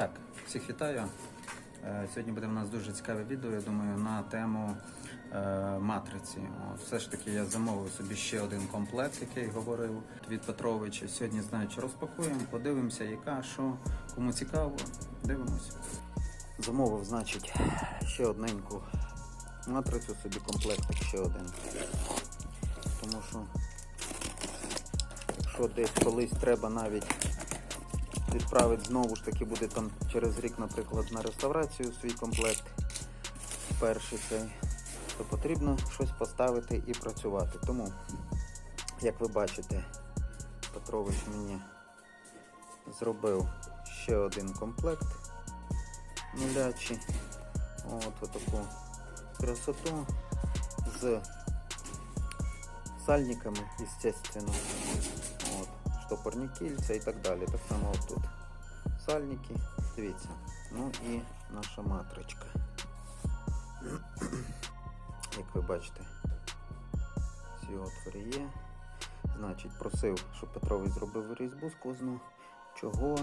Так, всіх вітаю. Е, Сьогодні буде в нас дуже цікаве відео, я думаю, на тему е, матриці. От, все ж таки я замовив собі ще один комплект, який говорив від Петровича. Сьогодні, знаючи, розпакуємо, подивимося, яка, що, кому цікаво, дивимося. Замовив, значить, ще одненьку матрицю собі комплектик ще один. Тому що, якщо десь колись треба навіть відправить знову ж таки буде там через рік, наприклад, на реставрацію свій комплект перший цей, то потрібно щось поставити і працювати. Тому, як ви бачите, Петрович мені зробив ще один комплект нулячий. От отаку красоту з сальниками, естественно. От, штопорні кільця і так далі. Так само тут сальники. Дивіться. Ну і наша матричка. Як ви бачите, всі отвори є. Значить, просив, щоб Петрович зробив різьбу сквозну. Чого?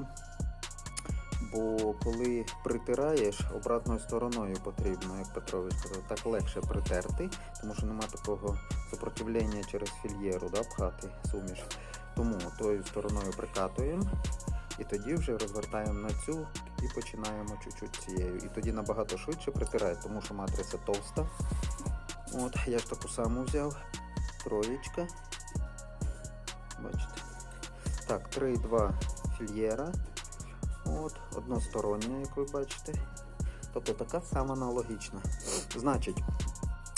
Бо коли притираєш, обратною стороною потрібно, як Петрович сказав, так легше притерти, тому що нема такого сопротивлення через фільєру, да, пхати суміш. Тому тою стороною прикатуємо і тоді вже розвертаємо на цю і починаємо чуть-чуть цією. І тоді набагато швидше притирає, тому що матриця товста. От, я ж таку саму взяв. Троєчка. Бачите. Так, 3,2 фільєра. От, одностороння, як ви бачите. Тобто така сама аналогічна. Значить,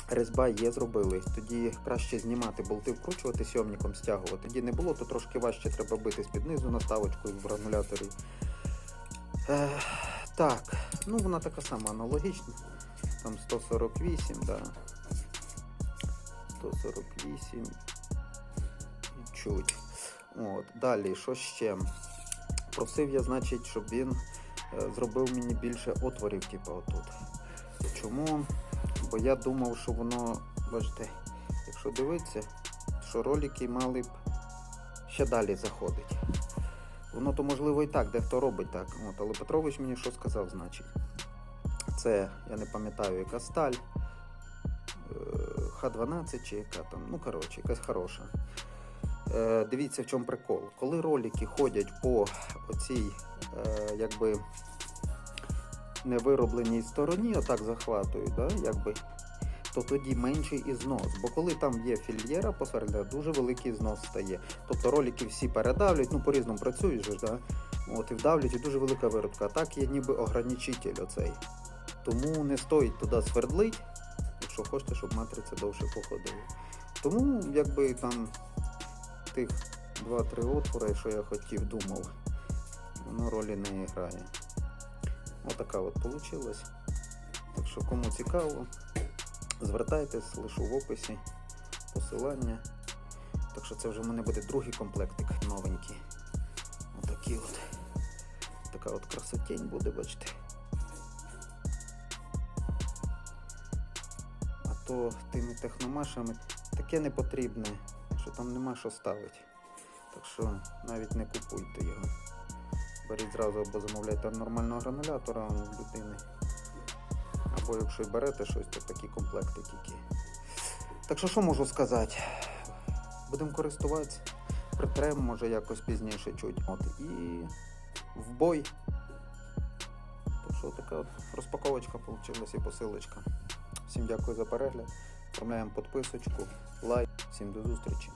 Резьба є, зробили. Тоді краще знімати болти, вкручувати сьомником, стягувати. Тоді не було, то трошки важче треба бити з-під низу наставочкою в грануляторі. Е, так, ну вона така сама аналогічна. Там 148, да. 148 і чуть. От, далі, що ще? Просив я, значить, щоб він е, зробив мені більше отворів, типу, отут. Чому? Бо я думав, що воно, бачите, якщо дивитися, що ролики мали б ще далі заходити. Воно то можливо і так, дехто робить так. От, але Петрович мені що сказав, значить. Це, я не пам'ятаю, яка сталь. е, Х12 чи яка там, ну коротше, якась хороша. Е, дивіться, в чому прикол. Коли ролики ходять по оцій, е, якби невиробленій стороні, отак захватують, да, якби, то тоді менший і знос. Бо коли там є фільєра посередині, дуже великий знос стає. Тобто ролики всі передавлюють, ну по-різному працюють же, да? От, і вдавлюють, і дуже велика виробка. А так є ніби ограничитель оцей. Тому не стоїть туди свердлить, якщо хочете, щоб матриця довше походила. Тому якби там тих 2-3 отвори, що я хотів, думав, воно ролі не грає. Отака от вийшла. Так що кому цікаво, звертайтесь, лишу в описі посилання. Так що це вже в мене буде другий комплектик новенький. Отакий от. Така от красотень буде, бачите. А то тими техномашами таке не потрібне, що там нема що ставити. Так що навіть не купуйте його. Беріть зразу або замовляйте нормального гранулятора людини. Або якщо й берете щось, то такі комплекти тільки. Так що що можу сказати? Будемо користуватися. Притрем, може якось пізніше чуть. От, і в бой. Так що така от розпаковочка вийшла і посилочка. Всім дякую за перегляд. Оформляємо підписочку, лайк. Всім до зустрічі.